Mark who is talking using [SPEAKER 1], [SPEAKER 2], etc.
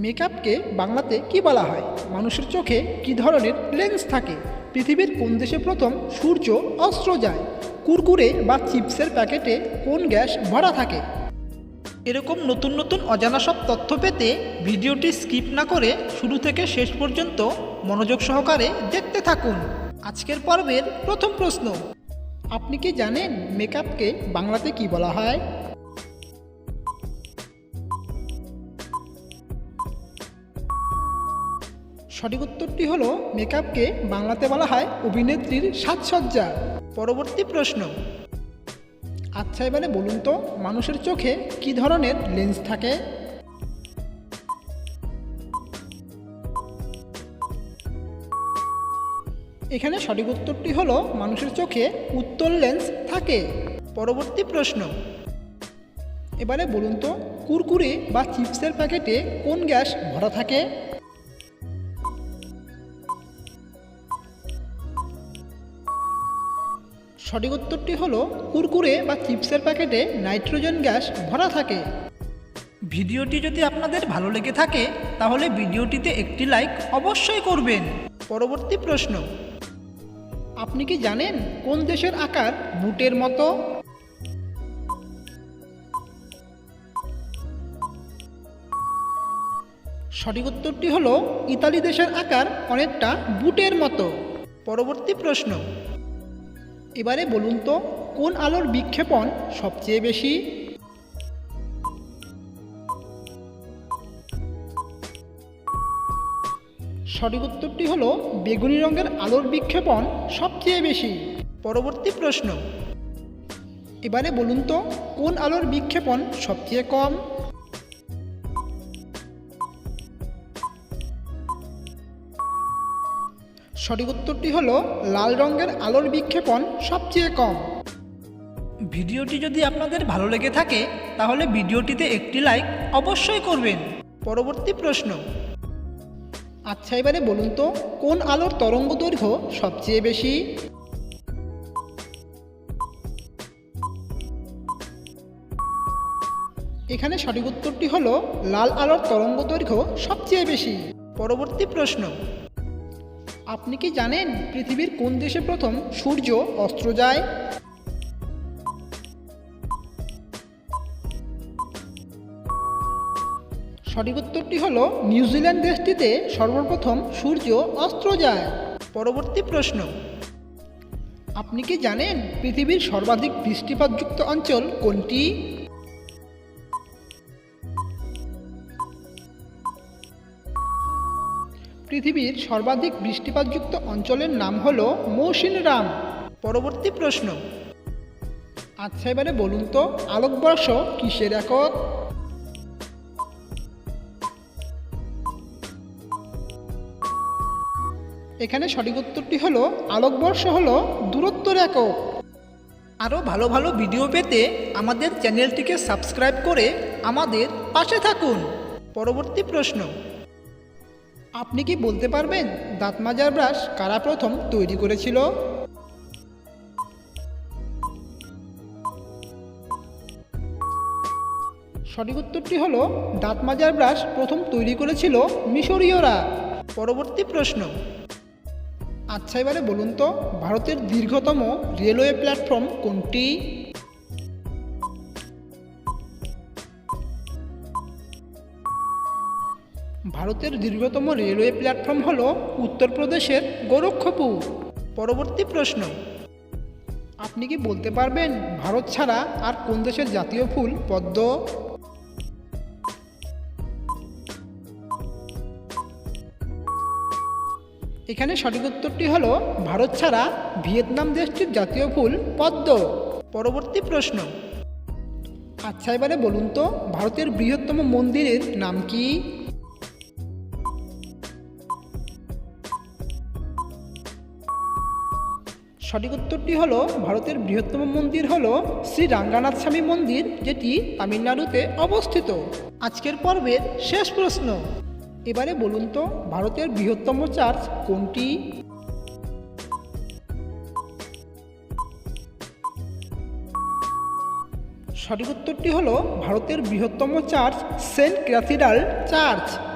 [SPEAKER 1] মেকআপকে বাংলাতে কি বলা হয়? মানুষের চোখে কি ধরনের লেন্স থাকে? পৃথিবীর কোন দেশে প্রথম সূর্য অস্ত্র যায়? কুরকুরে বা চিপসের প্যাকেটে কোন গ্যাস ভরা থাকে? এরকম নতুন নতুন অজানা সব তথ্য পেতে ভিডিওটি স্কিপ না করে শুরু থেকে শেষ পর্যন্ত মনোযোগ সহকারে দেখতে থাকুন। আজকের পর্বের প্রথম প্রশ্ন। আপনি কি জানেন মেকআপকে বাংলাতে কি বলা হয়? সঠিক উত্তরটি হলো মেকআপকে বাংলাতে বলা হয় অভিনেত্রীর সাজসজ্জা। পরবর্তী প্রশ্ন। আচ্ছা এবারে বলুন তো, মানুষের চোখে কি ধরনের লেন্স থাকে? এখানে সঠিক উত্তরটি হলো মানুষের চোখে উত্তর লেন্স থাকে। পরবর্তী প্রশ্ন। এবারে বলুন তো, কুরকুরে বা চিপসের প্যাকেটে কোন গ্যাস ভরা থাকে? সঠিক উত্তরটি হলো কুরকুরে বা চিপসের প্যাকেটে নাইট্রোজেন গ্যাস ভরা থাকে। ভিডিওটি যদি আপনাদের ভালো লেগে থাকে, তাহলে ভিডিওটিতে একটি লাইক অবশ্যই করবেন। পরবর্তী প্রশ্ন, আপনি কি জানেন কোন দেশের আকার বুটের মতো? সঠিক উত্তরটি হলো, ইতালি দেশের আকার অনেকটা বুটের মতো। পরবর্তী প্রশ্ন এবারে বলুন তো, কোন আলোর বিক্ষেপণ সবচেয়ে বেশি? সঠিক উত্তরটি হলো, বেগুনি রঙের আলোর বিক্ষেপণ সবচেয়ে বেশি। পরবর্তী প্রশ্ন। এবারে বলুন তো, কোন আলোর বিক্ষেপণ সবচেয়ে কম? সঠিক উত্তরটি হলো লাল রঙের আলোর বিক্ষেপণ সবচেয়ে কম। ভিডিওটি যদি আপনাদের ভালো লেগে থাকে তাহলে ভিডিওটিতে একটি লাইক অবশ্যই করবেন। পরবর্তী প্রশ্ন। আচ্ছা এবারে বলুন তো কোন আলোর তরঙ্গ দৈর্ঘ্য সবচেয়ে বেশি? এখানে সঠিক উত্তরটি হলো লাল আলোর তরঙ্গ দৈর্ঘ্য সবচেয়ে বেশি। পরবর্তী প্রশ্ন। আপনি কি জানেন পৃথিবীর কোন দেশে প্রথম সূর্য অস্ত্র যায়? সঠিক উত্তরটি হল নিউজিল্যান্ড দেশটিতে সর্বপ্রথম সূর্য অস্ত্র যায়। পরবর্তী প্রশ্ন, আপনি কি জানেন পৃথিবীর সর্বাধিক বৃষ্টিপাতযুক্ত অঞ্চল কোনটি? পৃথিবীর সর্বাধিক বৃষ্টিপাতযুক্ত অঞ্চলের নাম হল মৌসিনরাম। পরবর্তী প্রশ্ন। আচ্ছা এবারে বলুন তো, আলোকবর্ষ কিসের একক? এখানে সঠিক উত্তরটি হলো, আলোকবর্ষ হলো দূরত্বর একক। আরও ভালো ভালো ভিডিও পেতে আমাদের চ্যানেলটিকে সাবস্ক্রাইব করে আমাদের পাশে থাকুন। পরবর্তী প্রশ্ন। আপনি কি বলতে পারবেন দাঁত মাজার ব্রাশ কারা প্রথম তৈরি করেছিল? সঠিক উত্তরটি হলো দাঁত মাজার ব্রাশ প্রথম তৈরি করেছিল মিশরীয়রা। পরবর্তী প্রশ্ন। আচ্ছা এবারে বলুন তো ভারতের দীর্ঘতম রেলওয়ে প্ল্যাটফর্ম কোনটি? ভারতের দীর্ঘতম রেলওয়ে প্ল্যাটফর্ম হল উত্তরপ্রদেশের গোরক্ষপুর। পরবর্তী প্রশ্ন, আপনি কি বলতে পারবেন ভারত ছাড়া আর কোন দেশের জাতীয় ফুল পদ্ম? এখানে সঠিক উত্তরটি হল ভারত ছাড়া ভিয়েতনাম দেশটির জাতীয় ফুল পদ্ম। পরবর্তী প্রশ্ন আচ্ছা এবারে বলুন তো ভারতের বৃহত্তম মন্দিরের নাম কি? সঠিক উত্তরটি হলো, ভারতের বৃহত্তম মন্দির হলো শ্রী রাঙ্গানাথ স্বামী মন্দির, যেটি তামিলনাড়ুতে অবস্থিত। আজকের পর্বের শেষ প্রশ্ন। এবারে বলুন তো, ভারতের বৃহত্তম চার্চ কোনটি? সঠিক উত্তরটি হলো, ভারতের বৃহত্তম চার্চ সেন্ট ক্যাথিড্রাল চার্চ।